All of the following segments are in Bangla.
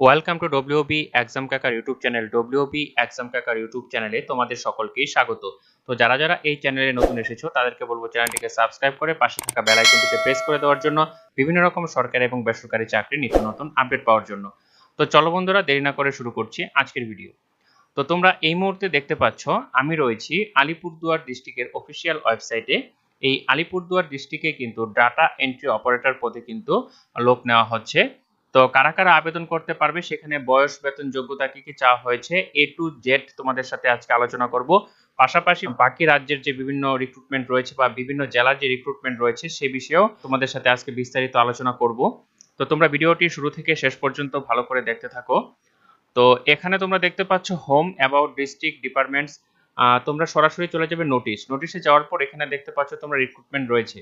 ওয়েলকাম টু ডব্লিউবি এক্সাম কাকার ইউটিউব চ্যানেল ডব্লিউবি এক্সাম কাকার ইউটিউব চ্যানেলে তোমাদের সকলকেই স্বাগত। তো যারা যারা এই চ্যানেলে নতুন এসেছ, তাদেরকে বলব চ্যানেলটিকে সাবস্ক্রাইব করে পাশে থাকা বেল আইকনটিতে প্রেস করে দেওয়ার জন্য বিভিন্ন রকম সরকারি এবং বেসরকারি চাকরি নিত্য নতুন আপডেট পাওয়ার জন্য। তো চলো বন্ধুরা, দেরি না করে শুরু করছি আজকের ভিডিও তো তোমরা এই মুহূর্তে দেখতে পাচ্ছ, আমি রয়েছি আলিপুরদুয়ার ডিস্ট্রিক্টের অফিসিয়াল ওয়েবসাইটে এই আলিপুরদুয়ার ডিস্ট্রিক্টে কিন্তু ডাটা এন্ট্রি অপারেটর পদে কিন্তু লোক নেওয়া হচ্ছে। তো কারা কারা আবেদন করতে পারবে সেখানে বয়স, বেতন, যোগ্যতা কি কি চাওয়া হয়েছে এ টু জেড তোমাদের সাথে আজকে আলোচনা করব। পাশাপাশি বাকি রাজ্যের যে বিভিন্ন রিক্রুটমেন্ট রয়েছে বা বিভিন্ন জেলার যে রিক্রুটমেন্ট রয়েছে সে বিষয়েও তোমাদের সাথে আজকে বিস্তারিত আলোচনা করব। তো তোমরা ভিডিওটি শুরু থেকে শেষ পর্যন্ত ভালো করে দেখতে থাকো। তো এখানে তোমরা দেখতে পাচ্ছ হোম অ্যাবাউট ডিস্ট্রিক্ট ডিপার্টমেন্টস তোমরা সরাসরি চলে যাবে নোটিশ নোটিশে যাওয়ার পর এখানে দেখতে পাচ্ছ তোমরা রিক্রুটমেন্ট রয়েছে।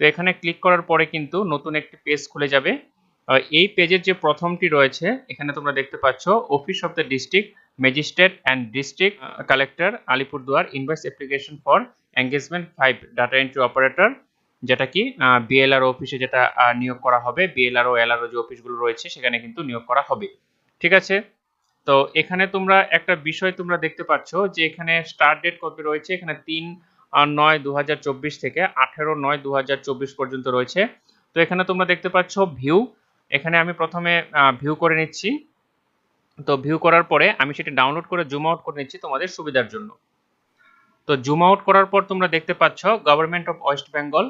তো এখানে ক্লিক করার পরে কিন্তু নতুন একটি পেজ খুলে যাবে। এই পেজের যে প্রথমটি রয়েছে, এখানে তোমরা দেখতে পাচ্ছ office of the district magistrate and district collector Alipurduar invites application for engagement five data entry operator যেটা কি বিএলআর অফিসে যেটা নিয়োগ করা হবে বিএলআর ও এলআরও যে অফিসগুলো রয়েছে, সেখানে কিন্তু নিয়োগ করা হবে। ঠিক আছে? তো এখানে তোমরা একটা বিষয় তোমরা দেখতে পাচ্ছ যে এখানে স্টার্ট ডেট কবে রয়েছে? এখানে তিন নয় দু থেকে আঠেরো নয় দু পর্যন্ত রয়েছে। তো এখানে তোমরা দেখতে পাচ্ছ ভিউ এখানে আমি প্রথমে ভিউ করে নিচ্ছি। তো ভিউ করার পরে আমি সেটা ডাউনলোড করে জুম আউট করে নিচ্ছি তোমাদের সুবিধার জন্য। তো জুম আউট করার পর তোমরা দেখতে পাচ্ছ government of West Bengal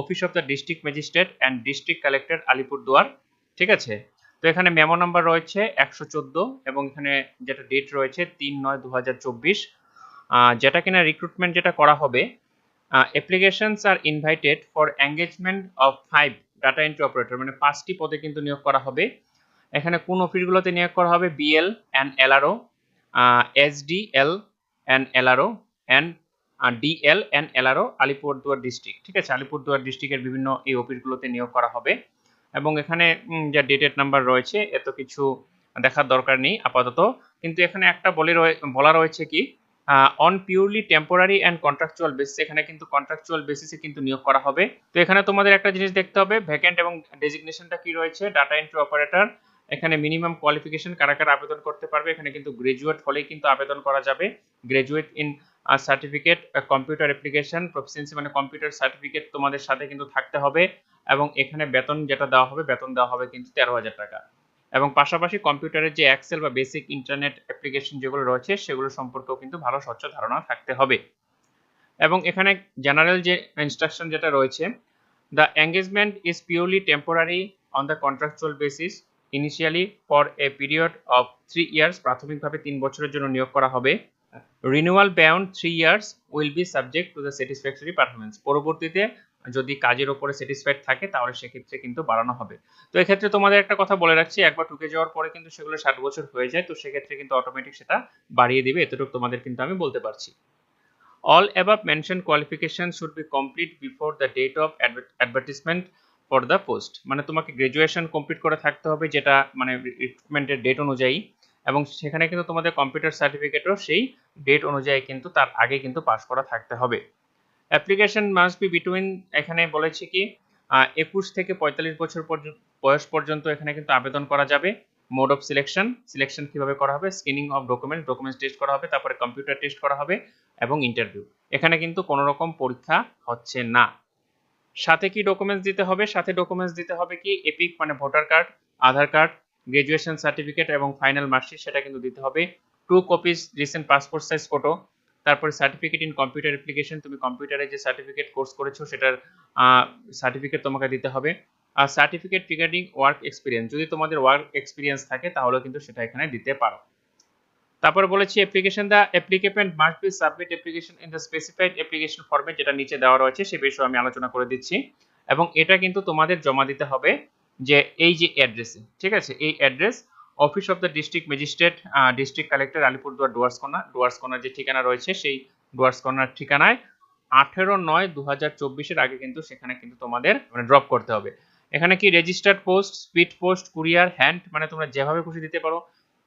office of the district magistrate and district collector Alipurduar ঠিক আছে? তো এখানে মেমো নাম্বার রয়েছে একশো চোদ্দ এবং এখানে যেটা ডেট রয়েছে তিন নয় দু যেটা কিনা রিক্রুটমেন্ট যেটা করা হবে applications are invited for engagement of five data entry operator মানে পাঁচটি পদে কিন্তু নিয়োগ করা হবে। এখানে কোন অফিসগুলোতে নিয়োগ করা হবে? BL and LRO SDL and LRO and DL and LRO Alipurduar district ঠিক আছে? আলিপুরদুয়ার ডিস্ট্রিক্টের বিভিন্ন এই অফিসগুলোতে নিয়োগ করা হবে। এবং এখানে যা ডেটেড নাম্বার রয়েছে, এত কিছু দেখার দরকার নেই, আপাতত। কিন্তু এখানে একটা বলে বলা রয়েছে কি on purely temporary and contractual basis এখানে কিন্তু কন্ট্রাকচুয়াল বেসিসে কিন্তু নিয়োগ করা হবে। তো এখানে তোমাদের একটা জিনিস দেখতে হবে ভ্যাকেন্ট এবং ডেজিগনেশনটা কি রয়েছে? ডাটা এন্ট্রি অপারেটর এখানে মিনিমাম কোয়ালিফিকেশন কারা কারা আবেদন করতে পারবে, এখানে কিন্তু গ্রাজুয়েট হলেই কিন্তু আবেদন করা যাবে। Graduate in certificate computer application proficiency মানে কম্পিউটার সার্টিফিকেট তোমাদের সাথে কিন্তু থাকতে হবে। এবং এখানে বেতন যেটা দেওয়া হবে, বেতন দেওয়া হবে কিন্তু তেরো হাজার টাকা। এবং পাশাপাশি কম্পিউটারের যে এক্সেল বা বেসিক ইন্টারনেট অ্যাপ্লিকেশন যেগুলো রয়েছে, সেগুলো সম্পর্কেও কিন্তু ভালো স্বচ্ছ ধারণা থাকতে হবে। এবং এখানে জেনারেল যে ইনস্ট্রাকশন যেটা রয়েছে the engagement is purely temporary on the contractual basis initially for a period of three years প্রাথমিকভাবে তিন বছরের জন্য নিয়োগ করা হবে। Renewal beyond three years will be subject to the satisfactory performance পরবর্তীতে যদি কাজের ওপরে স্যাটিসফাইড থাকে, তাহলে সেক্ষেত্রে কিন্তু বাড়ানো হবে। তো এক্ষেত্রে তোমাদের একটা কথা বলে রাখছি, একবার ঢুকে যাওয়ার পরে কিন্তু সেগুলো ষাট বছর হয়ে যায়, তো সেক্ষেত্রে কিন্তু অটোমেটিক সেটা বাড়িয়ে দিবে, এতটুকু তোমাদের কিন্তু আমি বলতে পারছি। All above mention qualification should be complete before the date of advertisement for the post মানে তোমাকে গ্রাজুয়েশন কমপ্লিট করে থাকতে হবে, যেটা মানে রিক্রুটমেন্টের ডেট অনুযায়ী। এবং সেখানে কিন্তু তোমাদের কম্পিউটার সার্টিফিকেটও সেই ডেট অনুযায়ী কিন্তু তার আগে কিন্তু পাস করা থাকতে হবে। অ্যাপ্লিকেশন মাস্ট বি বিটুইন এখানে বলেছে কি একুশ থেকে পঁয়তাল্লিশ বছর বয়স পর্যন্ত এখানে কিন্তু আবেদন করা যাবে। মোড অফ সিলেকশন সিলেকশন কীভাবে করা হবে? Screening of document documents test করা হবে, তারপরে কম্পিউটার টেস্ট করা হবে এবং ইন্টারভিউ এখানে কিন্তু কোনো রকম পরীক্ষা হচ্ছে না। সাথে কি ডকুমেন্টস দিতে হবে? সাথে ডকুমেন্টস দিতে হবে কি এপিক মানে voter card Aadhaar card graduation certificate এবং ফাইনাল মার্কশিট সেটা কিন্তু দিতে হবে। Two copies recent passport size photo তারপরে সার্টিফিকেট ইন কম্পিউটার অ্যাপ্লিকেশন তুমি কম্পিউটারে যে সার্টিফিকেট কোর্স করেছ, সেটার সার্টিফিকেট তোমাকে দিতে হবে। আর সার্টিফিকেট রিগার্ডিং ওয়ার্ক এক্সপিরিয়েন্স যদি তোমাদের ওয়ার্ক এক্সপিরিয়েন্স থাকে তাহলে কিন্তু সেটা এখানে দিতে পারো। তারপর বলেছি application the applicant must be submit application in the specified application format যেটা নিচে দেওয়া রয়েছে, সে বিষয়ে আমি আলোচনা করে দিচ্ছি। এবং এটা কিন্তু তোমাদের জমা দিতে হবে যে, এই যে অ্যাড্রেসে ঠিক আছে? এই address office of the district magistrate district collector Alipurduar Dooars corner Dooars corner যে ঠিকানা রয়েছে সেই ডুয়ার্স কর্নার ঠিকানায় আঠেরো নয় দু হাজার চব্বিশের আগে কিন্তু সেখানে কিন্তু তোমাদের মানে ড্রপ করতে হবে। এখানে কি registered post speed post courier hand মানে তোমরা যেভাবে খুশি দিতে পারো।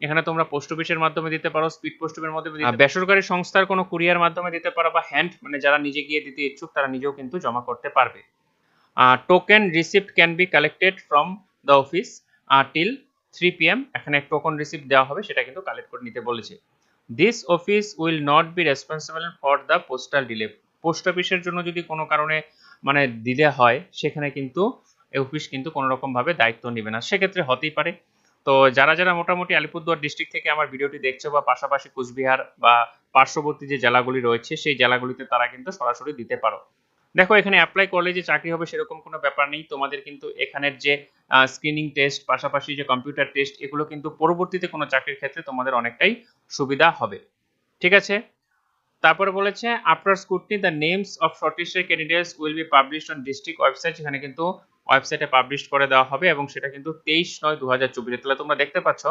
এখানে তোমরা পোস্ট অফিসের মাধ্যমে দিতে পারো স্পিড পোস্ট অফিসের মাধ্যমে বেসরকারি সংস্থার কোনো কুরিয়ার মাধ্যমে দিতে পারো বা হ্যান্ড মানে যারা নিজে গিয়ে দিতে ইচ্ছুক তারা নিজেও কিন্তু জমা করতে পারবে। Token receipt can be collected from the office till three PM এখানে টোকন রিসিভ দেওয়া হবে, সেটা কিন্তু কালেক্ট করে নিতে বলেছে। This office will not be responsible for the postal delay post অফিসের জন্য যদি কোনো কারণে মানে দিলে হয়, সেখানে কিন্তু এই অফিস কিন্তু কোনো রকম ভাবে দায়িত্ব নেবে না। সেক্ষেত্রে হতেই পারে। তো যারা যারা মোটামুটি আলিপুরদুয়ার ডিস্ট্রিক্ট থেকে আমার ভিডিওটি দেখছ বা পাশাপাশি কুচবিহার বা পার্শ্ববর্তী যে জেলাগুলি রয়েছে, সেই জেলাগুলিতে তারা কিন্তু সরাসরি দিতে পারো। দেখো, এখানে অ্যাপ্লাই করলে যে চাকরি হবে সেরকম কোনো ব্যাপার নেই। তোমাদের কিন্তু এখানের যে স্ক্রিনিং টেস্ট পাশাপাশি যে কম্পিউটার টেস্ট এগুলো কিন্তু পরবর্তীতে কোনো চাকরির ক্ষেত্রে তোমাদের অনেকটাই সুবিধা হবে। ঠিক আছে? তারপরে বলেছে after scrutiny the names of shortlisted candidates will be published on district website সেখানে কিন্তু ওয়েবসাইটে পাবলিশ করে দেওয়া হবে এবং সেটা কিন্তু তেইশ নয় দু হাজার চব্বিশে। তাহলে তোমরা দেখতে পাচ্ছ,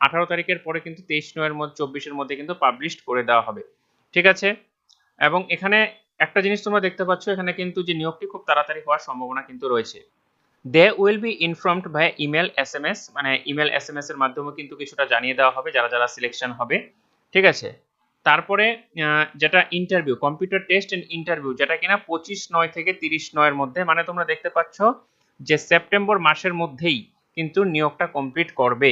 আঠারো তারিখের পরে কিন্তু তেইশ নয়ের মধ্যে, চব্বিশের মধ্যে কিন্তু পাবলিশ করে দেওয়া হবে। ঠিক আছে? এবং এখানে একটা জিনিস তোমরা দেখতে পাচ্ছ, এখানে কিন্তু যে নিয়োগটি খুব তাড়াতাড়ি হওয়ার সম্ভাবনা কিন্তু রয়েছে। They will be informed by email S M S মানে ইমেল এস এম এস এর মাধ্যমে কিন্তু কিছুটা জানিয়ে দেওয়া হবে, যারা যারা সিলেকশন হবে। ঠিক আছে? তারপরে যেটা interview computer test and interview যেটা কিনা পঁচিশ নয় থেকে তিরিশ নয়ের মধ্যে মানে তোমরা দেখতে পাচ্ছ যে সেপ্টেম্বর মাসের মধ্যেই কিন্তু নিয়োগটা কমপ্লিট করবে।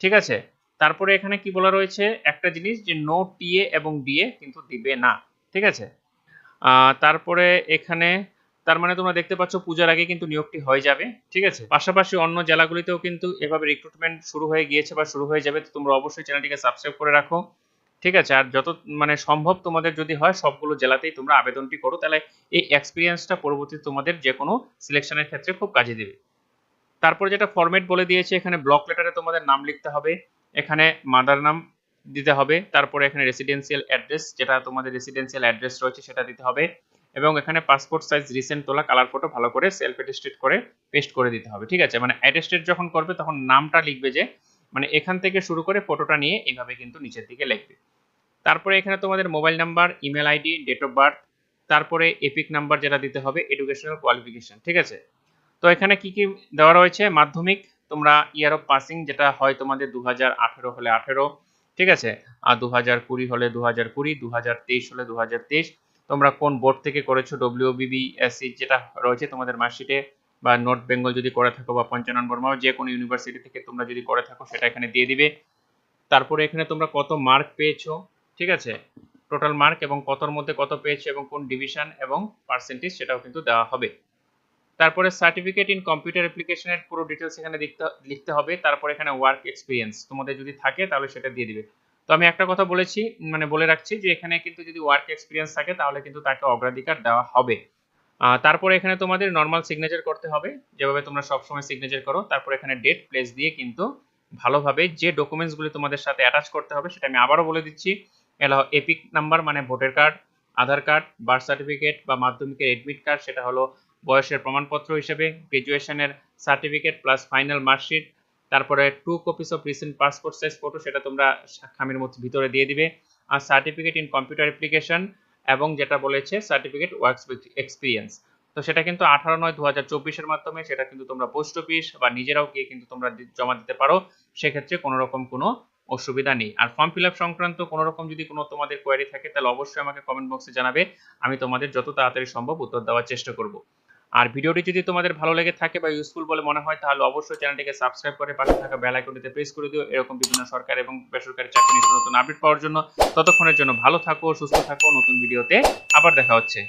ঠিক আছে? তারপরে এখানে কি বলা রয়েছে? একটা জিনিস যে নো টিএ এবং ডিএ কিন্তু দিবে না। ঠিক আছে? তারপরে এখানে তার মানে তোমরা দেখতে পাচ্ছ পূজার আগে কিন্তু নিয়োগটি হয়ে যাবে, ঠিক আছে? পাশাপাশি অন্য জেলাগুলিতেও কিন্তু এভাবে রিক্রুটমেন্ট শুরু হয়ে গিয়েছে বা শুরু হয়ে যাবে, তো তোমরা অবশ্যই চ্যানেলটিকে সাবস্ক্রাইব করে রাখো, ঠিক আছে? আর যত মানে সম্ভব তোমাদের যদি হয়, সবগুলো জেলাতেই তোমরা আবেদনটি করো, তাহলে এই এক্সপিরিয়েন্সটা পরবর্তী তোমাদের যে কোনো সিলেকশনের ক্ষেত্রে খুব কাজে দেবে। তারপর যেটা ফরম্যাট বলে দিয়েছে, এখানে ব্লক লেটারে তোমাদের নাম লিখতে হবে, এখানে মাদার নাম দিতে হবে। তারপরে এখানে রেসিডেন্সিয়াল অ্যাড্রেস যেটা তোমাদের রেসিডেন্সিয়াল অ্যাড্রেস রয়েছে সেটা দিতে হবে। এবং এখানে পাসপোর্ট সাইজ রিসেন্ট তোলা কালার ফটো ভালো করে সেলফ অ্যাটেস্টেড করে পেস্ট করে দিতে হবে, ঠিক আছে? মানে অ্যাটেস্টেড যখন করবে তখন নামটা লিখবে যে মানে এখান থেকে শুরু করে ফটোটা নিয়ে এইভাবে কিন্তু নিচের দিকে লিখবে। তারপরে এখানে তোমাদের mobile number email ID date of birth তারপরে এপিক নাম্বার যেটা দিতে হবে এডুকেশনাল কোয়ালিফিকেশন ঠিক আছে? তো এখানে কি কি দেওয়া রয়েছে? মাধ্যমিক, তোমরা ইয়ার অফ পাসিং যেটা হয় তোমাদের দু হাজার আঠেরো হলে আঠেরো। ঠিক আছে? আর দু হাজার কুড়ি হলে দু হাজার কুড়ি দু হাজার তেইশ হলে দু হাজার তেইশ। তোমরা কোন বোর্ড থেকে করেছ? ডব্লিউ বিবিএসসি যেটা রয়েছে তোমাদের মার্কশিটে বা নর্থ বেঙ্গল যদি করে থাকো বা পঞ্চানন বর্মা যে কোনো ইউনিভার্সিটি থেকে তোমরা যদি করে থাকো সেটা এখানে দিয়ে দিবে। তারপরে এখানে তোমরা কত মার্ক পেয়েছ? ঠিক আছে? টোটাল মার্ক এবং কতর মধ্যে কত পেয়েছ এবং কোন ডিভিশন এবং পার্সেন্টেজ সেটাও কিন্তু দেওয়া হবে। তারপরে সার্টিফিকেট ইন কম্পিউটার অ্যাপ্লিকেশনের পুরো ডিটেলস এখানে লিখতে হবে, তারপর এখানে ওয়ার্ক এক্সপিরিয়েন্স তোমাদের যদি থাকে তাহলে সেটা দিয়ে দিবে। তো আমি একটা কথা বলেছি মানে বলে রাখছি যে এখানে কিন্তু যদি ওয়ার্ক এক্সপিরিয়েন্স থাকে তাহলে কিন্তু তাকে অগ্রাধিকার দেওয়া হবে। তারপরে এখানে তোমাদের নর্মাল সিগনেচার করতে হবে, যেভাবে তোমরা সবসময় সিগনেচার করো, তারপর এখানে ডেট প্লেস দিয়ে কিন্তু ভালোভাবে যে ডকুমেন্টসগুলি তোমাদের সাথে অ্যাটাচ করতে হবে সেটা আমি আবারও বলে দিচ্ছি। এলা এপিক নাম্বার মানে voter card Aadhaar card birth certificate বা মাধ্যমিকের এডমিট কার্ড সেটা হলো বয়সের প্রমাণপত্র হিসেবে গ্রাজুয়েশনের সার্টিফিকেট প্লাস ফাইনাল মার্কশিট তারপরে two copies of recent passport size photo সেটা তোমরা খামের মধ্যে ভিতরে দিয়ে দিবে, আর সার্টিফিকেট ইন কম্পিউটার অ্যাপ্লিকেশন এবং যেটা বলেছে সার্টিফিকেট ওয়ার্কস এক্সপিরিয়েন্স তো সেটা কিন্তু আঠারো নয় দু হাজার চব্বিশের মাধ্যমে, সেটা কিন্তু তোমরা পোস্ট অফিস বা নিজেরাও গিয়ে কিন্তু তোমরা জমা দিতে পারো, সেক্ষেত্রে কোনো রকম কোনো অসুবিধা নেই। আর ফর্ম ফিল আপ সংক্রান্ত কোনো রকম যদি কোনো তোমাদের কোয়ারি থাকে, তাহলে অবশ্যই আমাকে কমেন্ট বক্সে জানাবে, আমি তোমাদের যত তাড়াতাড়ি সম্ভব উত্তর দেওয়ার চেষ্টা করব। আর ভিডিওটি যদি তোমাদের ভালো লেগে থাকে বা ইউজফুল বলে মনে হয়, তাহলে অবশ্যই চ্যানেলটিকে সাবস্ক্রাইব করে পাশে থাকা বেল আইকনটিতে প্রেস করে দিও। এরকম বিভিন্ন সরকার এবং বেসরকারি চাকরি নিয়ে নতুন আপডেট পাওয়ার জন্য। ততক্ষণের জন্য ভালো থাকো, সুস্থ থাকো। নতুন ভিডিওতে আবার দেখা হচ্ছে।